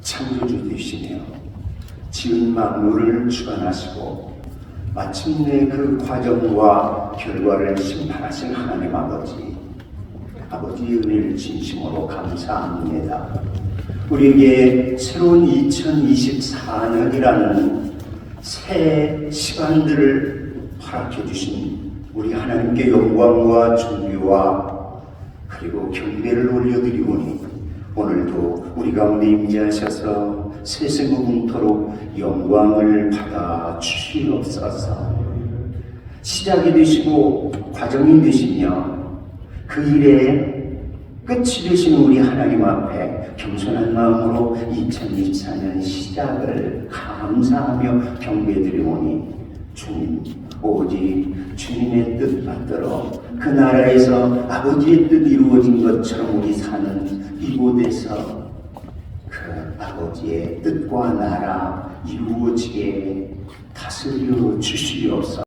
창조주 되시며 지은 만물을 주관하시고 마침내 그 과정과 결과를 심판하신 하나님 아버지 아버지의 은혜를 진심으로 감사합니다. 우리에게 새로운 2024년이라는 새 시간들을 허락해 주신 우리 하나님께 영광과 존귀와 그리고 경배를 올려드리오니 오늘도 우리 가운데 임재하셔서 세세고 공토록 영광을 받아 주시옵소서. 시작이 되시고 과정이 되시며 그 일에 끝이 되신 우리 하나님 앞에 겸손한 마음으로 2024년 시작을 감사하며 경배드리오니 주님 오직 주님의 뜻 받들어 그 나라에서 아버지의 뜻 이루어진 것처럼 우리 사는 이곳에서 그 아버지의 뜻과 나라 이루어지게 다스려 주시옵소서.